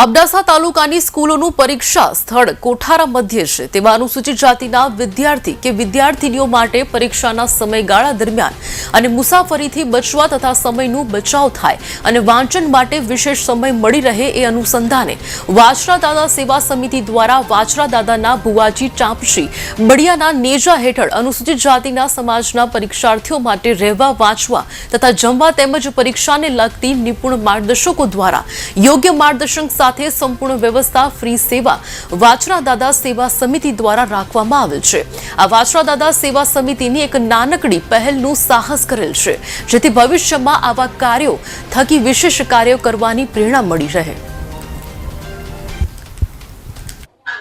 અબડાસા તાલુકાની સ્કૂલોનું પરીક્ષા સ્થળ કોઠારા મધ્યે છે. તેમાં અનુસૂચિત જાતિના વિદ્યાર્થી કે વિદ્યાર્થીનીઓ માટે પરીક્ષાના સમયગાળા દરમિયાન અને મુસાફરીથી બચવા તથા સમયનું બચાવ થાય અને વાંચન માટે વિશેષ સમય મળી રહે એ અનુસંધાને વાછરા દાદા સેવા સમિતિ દ્વારા વાછરા દાદાના ભુવાજી ચાંપશી બળિયાના નેજા હેઠળ અનુસૂચિત જાતિના સમાજના પરીક્ષાર્થીઓ માટે રહેવા, વાંચવા તથા જમવા તેમજ પરીક્ષાને લગતી નિપુણ માર્ગદર્શકો દ્વારા યોગ્ય માર્ગદર્શન સાથે સંપૂર્ણ વ્યવસ્થા, ફ્રી સેવા વાછરા દાદા સેવા સમિતિ દ્વારા રાખવામાં આવેલ છે. આ વાછરા દાદા સેવા સમિતિની એક નાનકડી પહેલનું સાહસ કરેલ છે, જેથી ભવિષ્યમાં આવા કાર્યો, થકી વિશેષ કાર્યો કરવાની પ્રેરણા મળી રહે.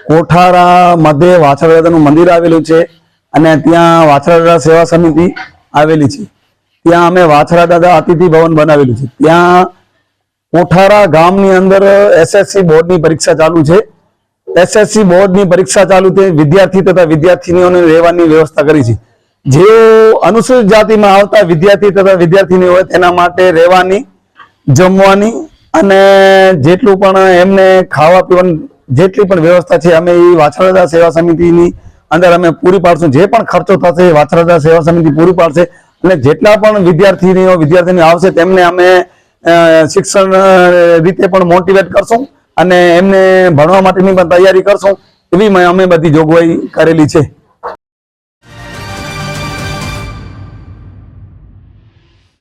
કોઠારા મધ્યે વાછરદાદાનું મંદિર આવેલું છે અને ત્યાં વાછરદાદા સેવા સમિતિ આવેલી છે. ત્યાં અમે વાછરદાદા અતિથિ ભવન બનાવેલું છે. ત્યાં કોઠારા ગામની અંદર એસએસસી બોર્ડની પરીક્ષા ચાલુ છે. એસએસસી બોર્ડની પરીક્ષા ચાલુ છે. વિદ્યાર્થી તથા વિદ્યાર્થીનીઓને રહેવાની વ્યવસ્થા કરી છે. જેઓ અનુસૂચિત જાતિમાં આવતા વિદ્યાર્થી તથા વિદ્યાર્થીનીઓ હોય તેના માટે રહેવાની, જમવાની અને જેટલું પણ એમને ખાવા પીવાની જેટલી પણ વ્યવસ્થા છે, અમે એ વાછરદા સેવા સમિતિની અંદર અમે પૂરી પાડશું. જે પણ ખર્ચો થશે વાછરદા સેવા સમિતિ પૂરી પાડશે. અને જેટલા પણ વિદ્યાર્થીનીઓ વિદ્યાર્થીનીઓ આવશે તેમને અમે શિક્ષણ રીતે પણ મોટિવેટ કરશું અને એમને ભણવા માટેની પણ તૈયારી કરશું. એવી અમે બધી જોગવાઈ કરેલી છે.